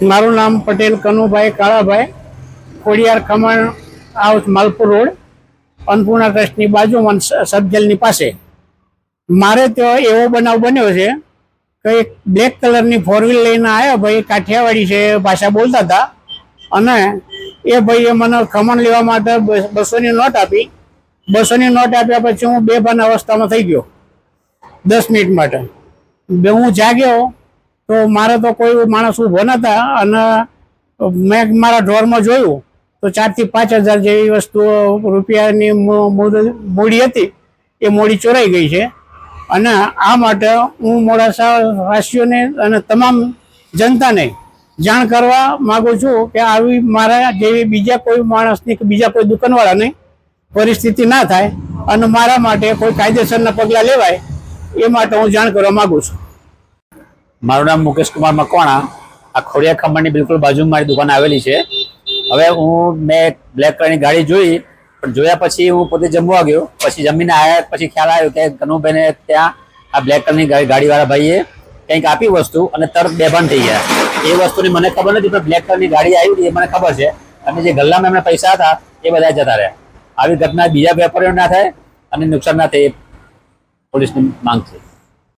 મારું નામ Patel Kanubhai Kalabhai Kodiyar khaman house, Malpur road, Annapurna ટ્રસ્ટની બાજુમાં સબજેલની પાસે. મારે ત્યાં એવો બનાવ બન્યો છે કે એક બ્લેક કલરની ફોર વ્હીલ લઈને આવ્યો ભાઈ, કાઠિયાવાડી છે, ભાષા બોલતા હતા. અને એ ભાઈએ મને ખમણ લેવા માટે બસોની નોટ આપી. બસોની નોટ આપ્યા પછી હું બેભાન અવસ્થામાં થઈ ગયો દસ મિનિટ માટે. બે હું જાગ્યો તો મારે તો કોઈ માણસ ઊભો નતા અને મેં મારા ઢોરમાં જોયું તો ચારથી પાંચ હજાર જેવી વસ્તુઓ રૂપિયાની મૂડી હતી. એ મૂડી ચોરાઈ ગઈ છે. અને આ માટે હું મોડાસા વાસીઓને અને તમામ જનતાને જાણ કરવા માગું છું કે આવી મારા જેવી બીજા કોઈ માણસની કે બીજા કોઈ દુકાનવાળાની પરિસ્થિતિ ના થાય અને મારા માટે કોઈ કાયદેસરના પગલાં લેવાય, એ માટે હું જાણ કરવા માગું છું. મારું નામ મુકેશ કુમાર મકવાણા. આ ખોડિયા ખમણની બિલકુલ બાજુમાં મારી દુકાન આવેલી છે. હવે હું મેં બ્લેક કલરની ગાડી જોઈ, પણ જોયા પછી હું પોતે જમવા ગયો. પછી જમીને આવ્યા પછી ખ્યાલ આવ્યો કે કનુભાઈને ત્યાં આ બ્લેક કલરની ગાડીવાળા ભાઈએ કંઈક આપી વસ્તુ અને તરત બેભાન થઈ ગયા. એ વસ્તુની મને ખબર નથી, પણ બ્લેક કલરની ગાડી આવી હતી એ મને ખબર છે. અને જે ગલ્લામાં એમના પૈસા હતા, એ બધા જતા રહ્યા. આવી ઘટના બીજા વેપારીઓ ના થાય અને નુકસાન ના થાય એ પોલીસની માંગ છે.